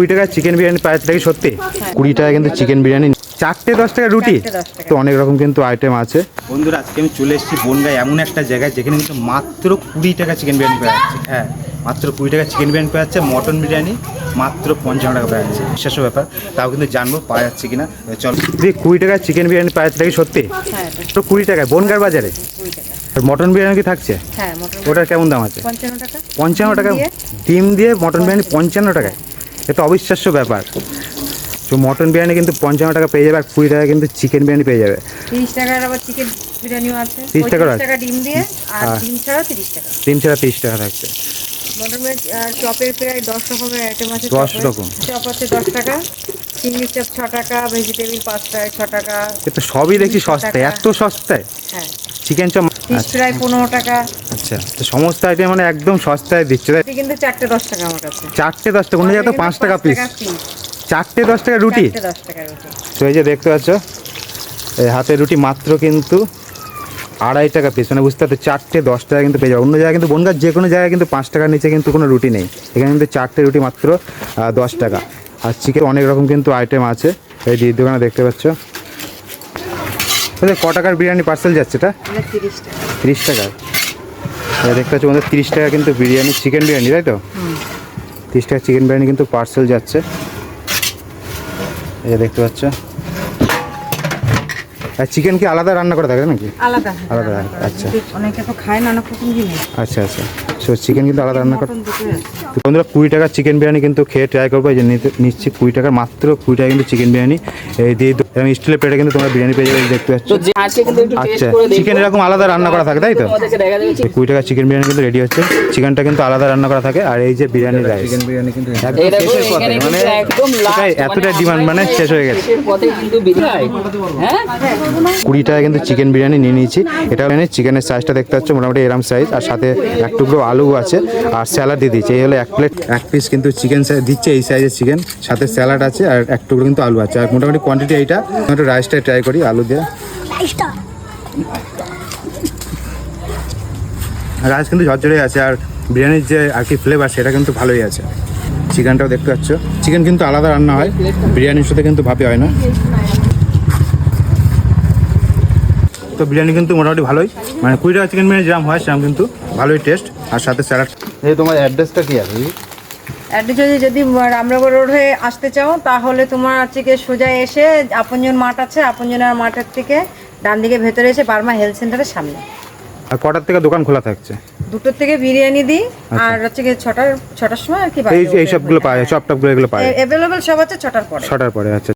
কুড়ি টাকা চিকেন বিরিয়ানি পাওয়া যাচ্ছে সত্যি? কুড়ি টাকা কিন্তু চিকেন বিরিয়ানি চারটে দশ টাকা রুটি। তো অনেক রকম কিন্তু আইটেম আছে। বন্ধুরা আজকে আমি চলে এসেছি বনগাঁ এমন একটা জায়গায় যেখানে কিন্তু মাত্র কুড়ি টাকা চিকেন বিরিয়ানি পাওয়া যাচ্ছে। হ্যাঁ মাত্র কুড়ি টাকা চিকেন বিরিয়ানি পাওয়া যাচ্ছে মটন বিরিয়ানি মাত্র পঞ্চান্ন টাকা পাওয়া যাচ্ছে। বিশ্বাস ব্যাপার তাও কিন্তু জানব পাওয়া যাচ্ছে কিনা। চল। দিদি কুড়ি টাকা চিকেন বিরিয়ানি পাওয়া যাচ্ছে সত্যি? হ্যাঁ তো কুড়ি টাকায় বনগার বাজারে? মটন বিরিয়ানি কি থাকছে? হ্যাঁ ওটার কেমন দাম আছে? পঞ্চান্ন টাকা। পঞ্চান্ন টাকা ডিম দিয়ে মটন বিরিয়ানি পঞ্চান্ন টাকায়। এ তো অবিশ্বাস্য ব্যাপার। তো মটন বিরিয়ানি কিন্তু পঞ্চান্ন টাকা পেয়ে যাবে আর কুড়ি টাকা কিন্তু চিকেন বিরিয়ানি পেয়ে যাবে। তিরিশ টাকার আবার চিকেন বিরিয়ানিও আছে। 30 টাকার টাকা ডিম দিয়ে আর হ্যাঁ। ডিম ছাড়া তিরিশ টাকা। তিন ছাড়া তিরিশ টাকা থাকছে। মটন বিরিয়ানি আর চপের প্রায় দশ রকমের আইটেম আছে দশ। রকম? চপ আছে দশ টাকা চিংড়ি চপ ছ টাকা ভেজিটেবিল পাঁচ টাকা ছ টাকা। তো সবই দেখছি সস্তায় এত সস্তায়? হ্যাঁ। চিকেন চপ ফিশ ফ্রাই পনেরো টাকা। আচ্ছা তো সমস্ত আইটেম মানে একদম সস্তায় দিচ্ছে। তাই? কিন্তু চারটে দশ টাকা আমার কাছে। চারটে দশ টাকা কোনো জায়গায় তো পাঁচ টাকা পিস চারটে দশ টাকা রুটি? দশ টাকা রুটি। তো এই যে দেখতে পাচ্ছ এই হাতের রুটি মাত্র কিন্তু আড়াই টাকা পিস মানে বুঝতে পারছ চারটে দশ টাকা কিন্তু পেয়ে যাবে। অন্য জায়গায় কিন্তু বনগার যে কোনো জায়গায় কিন্তু পাঁচ টাকার নিচে কিন্তু কোনো রুটি নেই। এখানে কিন্তু চারটে রুটি মাত্র দশ টাকা। আর চিকেন অনেক রকম কিন্তু আইটেম আছে। এই দিদির দোকানে দেখতে পাচ্ছ আচ্ছা, ক টাকার বিরিয়ানি পার্সেল যাচ্ছে এটা? এটা তিরিশ টাকা। দেখতে পাচ্ছি আমাদের তিরিশ টাকা কিন্তু বিরিয়ানি চিকেন বিরিয়ানি তাই তো? তিরিশ টাকা চিকেন বিরিয়ানি কিন্তু পার্সেল যাচ্ছে। এই যে দেখতে পাচ্ছ। আর চিকেন কি আলাদা রান্না করে থাকে নাকি? আলাদা। আলাদা, আচ্ছা। অনেকে তো খায় না অনেক রকম জিনিস আচ্ছা আচ্ছা। সো চিকেন কিন্তু আলাদা রান্না করে বন্ধুরা কুড়ি টাকার চিকেন বিরিয়ানি কিন্তু খেয়ে ট্রাই করব। এই যে নিচ্ছি কুড়ি টাকার মাত্র কুড়ি টাকা কিন্তু চিকেন বিরিয়ানি এই দিয়ে এবং স্টিলের প্লেটে কিন্তু তোমরা বিরিয়ানি পেয়ে যাবে দেখতে পাচ্ছ। তো যে আছে কিন্তু একটু টেস্ট আচ্ছা চিকেন এরকম আলাদা রান্না করা থাকে তাই তো? কুড়ি টাকার চিকেন বিরিয়ানি কিন্তু রেডি হচ্ছে। চিকেনটা কিন্তু আলাদা রান্না করা থাকে আর এই যে বিরিয়ানি রাইস চিকেন বিরিয়ানি কিন্তু মানে এতটা ডিমান্ড মানে শেষ হয়ে গেছে। হ্যাঁ? কুড়ি টাকা কিন্তু চিকেন বিরিয়ানি নিয়ে নিয়েছি। এটা মানে চিকেনের সাইজটা দেখতে পাচ্ছ মোটামুটি এরম সাইজ আর সাথে এক টুকরো আলু আছে আর স্যালাড দিয়ে দিচ্ছে এই হলো এক প্লেট এক পিস কিন্তু চিকেন দিচ্ছে এই সাইজের চিকেন সাথে স্যালাড আছে আর এক টুকরো কিন্তু আলু আছে আর মোটামুটি কোয়ান্টিটি এইটা একটু রাইসটা ট্রাই করি আলু দিয়ে। রাইস কিন্তু ঝরঝরে আছে আর বিরিয়ানির যে আর কি ফ্লেভার সেটা কিন্তু ভালোই আছে। চিকেনটাও দেখতে পাচ্ছ। চিকেন কিন্তু আলাদা রান্না হয় বিরিয়ানির সাথে কিন্তু ভাপে হয় না। তো বিরিয়ানি কিন্তু মোটামুটি ভালোই। মানে কুড়ি টাকা চিকেন বিরিয়ানি যেরকম হয় সেরকম কিন্তু ভালোই টেস্ট আর সাথে স্যালাড এই তোমার অ্যাড্রেসটা কি আছে? যদি যদি রামনগর রোড হয়ে আসতে চাও তাহলে তোমার হচ্ছে কি সোজা এসে আপনজন মাঠ আছে আপনজনের মাঠের থেকে ডান দিকে ভেতরে এসে বার্মা হেলথ সেন্টারের সামনে। আর কটার থেকে দোকান খোলা থাকছে? দুটোর থেকে বিরিয়ানি দিই আর হচ্ছে গিয়ে ছটার ছটার সময় আর কি এই এই সবগুলো পাওয়া যায় সব টপগুলো এগুলো পাওয়া যায়। অ্যাভেলেবেল সব আছে ছটার পরে। ছটার পরে আচ্ছা।